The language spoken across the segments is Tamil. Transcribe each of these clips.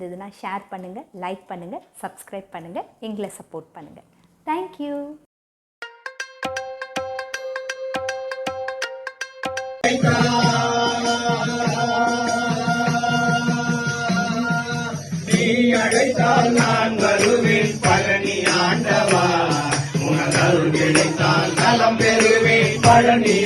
பிடிச்சிருந்ததுன்னா ஷேர் பண்ணுங்கள் லைக் பண்ணுங்கள் சப்ஸ்கிரைப் பண்ணுங்கள் எங்களை சப்போர்ட் பண்ணுங்கள் தேங்க்யூ நீ அழைத்தால் நான் வருவேன் பழனி ஆண்டவா. உனதருள் கிடைத்தால் நலம் பெறுவேன் பழனி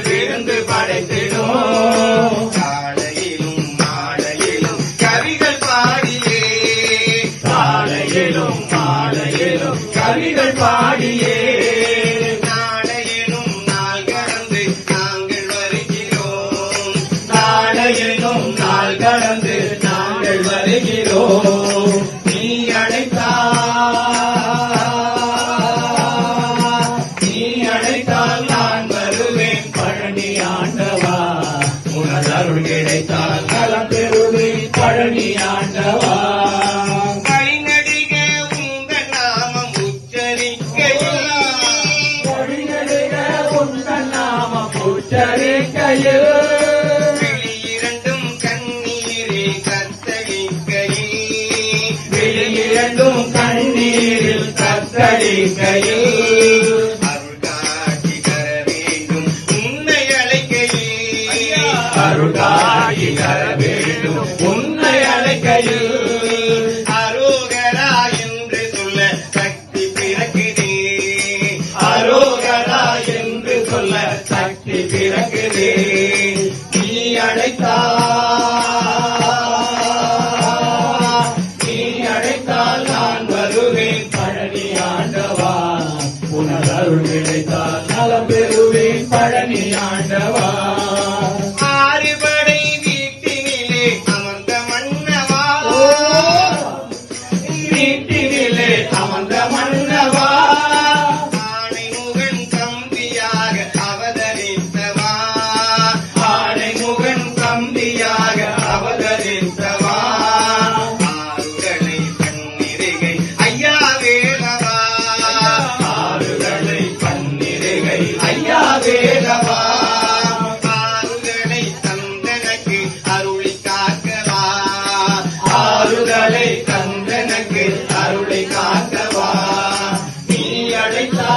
விருந்து படைத்திடும். காலையிலும் மாலையிலும் கவிகள் பாடியே. காலையிலும் மாலையிலும் கவிகள் பாடியே. நாளையிலும் நாள் கடந்து நாங்கள் வருகிறோம். நாளையிலும் நாள் கடந்து நாங்கள் வருகிறோம். பழனி ஆண்டவா உனதருள் கிடைத்தால் நலம் பெறுவேன் பழனி ஆண்டவா. கைநடிக உங்கள் நாமம் உச்சரிக்கையில். மொழிநடிக உங்கள் நாமம் உச்சரிக்கையில் விழியிரண்டும் கண்ணீரே கத்தளிக்கையில். அருளாகி தர வேண்டும் உன்னை அழைக்கையில் அரோகரா என்று சொல்ல சக்தி பிறக்குதே. அரோகரா என்று சொல்ல சக்தி பிறக்குதே. நீ அழைத்தா நீ அழைத்தால் நான் வருவேன். பழனி ஆண்டவா உனதருள் கிடைத்தால் நலம் பெறுவேன். பழனி வீட்டினிலே அமர்ந்த மன்னவா? ஆணைமுகன் தம்பியாக அவதரித்தவா? ஆணைமுகன் தம்பியாக அவதரித்தவா? ஆறுகளை பன்னிருகை ஐயா வேலவா? ஆறுகளை பன்னிருகை ஐயா அருளை காக்கவா? நீ அழைத்தா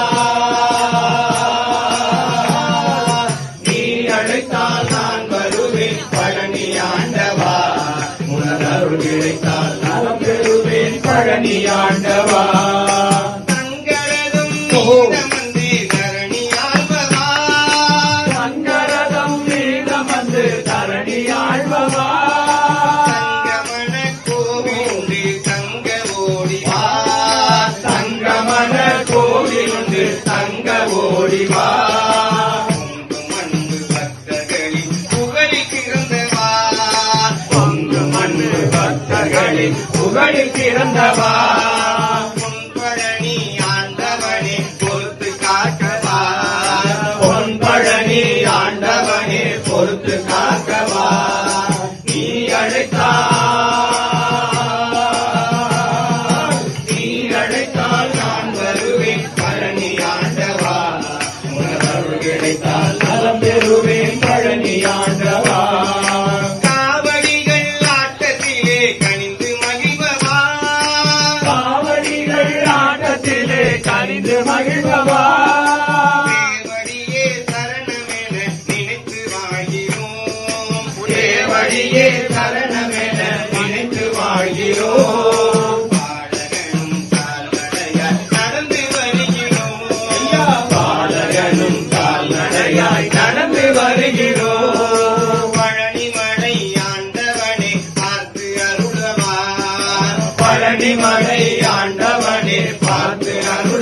நீ அழைத்தால் நான் வருவேன். பழனி ஆண்டவா உனதருள் கிடைத்தால் நலம் பெறுவேன். பழனி ஆண்டவா. தங்களதும் புகழி பிறந்தவா. பொன்பழனி ஆண்டவனே பொறுத்து காக்கவா. பொன்பழனி ஆண்டவனே பொறுத்து காக்கவா. நீ அழைத்தா. நீ அழைத்தால் நான் வருவேன். பழனி ஆண்டவா. உனதருள் கிடைத்தால் நலம் பெறுவேன். கனிந்து மகிழ்வவா தேவடியே சரணமென நினைத்து வாழ்கிறோம் தேவடியே சரணமென நினைத்து வாழ்கிறோம் நடந்து வருகிறோம். வருகிறோம். பழனிமலை ஆண்டவனே பார்த்து ஆண்டவனே அருளவா